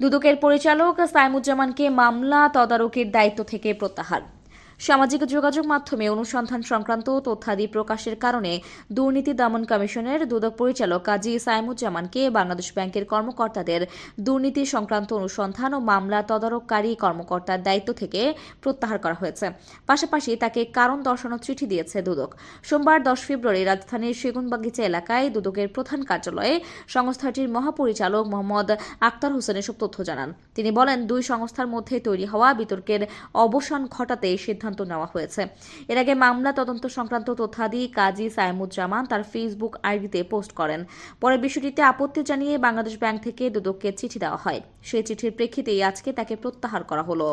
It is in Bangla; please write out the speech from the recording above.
দুদকের পরিচালক সাইমুজ্জামানকে মামলা তদারকির দায়িত্ব থেকে প্রত্যাহার। সামাজিক যোগাযোগ মাধ্যমে অনুসন্ধান সংক্রান্ত তথ্যাদি প্রকাশের কারণে দুর্নীতি দমন কমিশনের দুদক পরিচালক কাজী সাইমুজ্জামানকে বাংলাদেশ ব্যাংকের কর্মকর্তাদের দুর্নীতি সংক্রান্ত অনুসন্ধান ও মামলা তদারককারী কর্মকর্তার দায়িত্ব থেকে প্রত্যাহার করা হয়েছে। পাশাপাশি তাকে কারণ দর্শানোর চিঠি দিয়েছে দুদক। সোমবার দশ ফেব্রুয়ারি রাজধানীর সেগুনবাগিচা এলাকায় দুদকের প্রধান কার্যালয়ে সংস্থাটির মহাপরিচালক মোহাম্মদ আক্তার হোসেন এসব তথ্য জানান। তিনি বলেন, দুই সংস্থার মধ্যে তৈরি হওয়া বিতর্কের অবসান ঘটাতে এই সিদ্ধান্ত নেওয়া হয়েছে। এর আগে মামলা তদন্ত সংক্রান্ত তথ্যাদি কাজী সাইমুজ্জামান তার ফেসবুক আইডিতে পোস্ট করেন। পরে বিষয়টিতে আপত্তি জানিয়ে বাংলাদেশ ব্যাংক থেকে দুদককে চিঠি দেওয়া হয়। সেই চিঠির প্রেক্ষিতেই আজকে তাকে প্রত্যাহার করা হলো।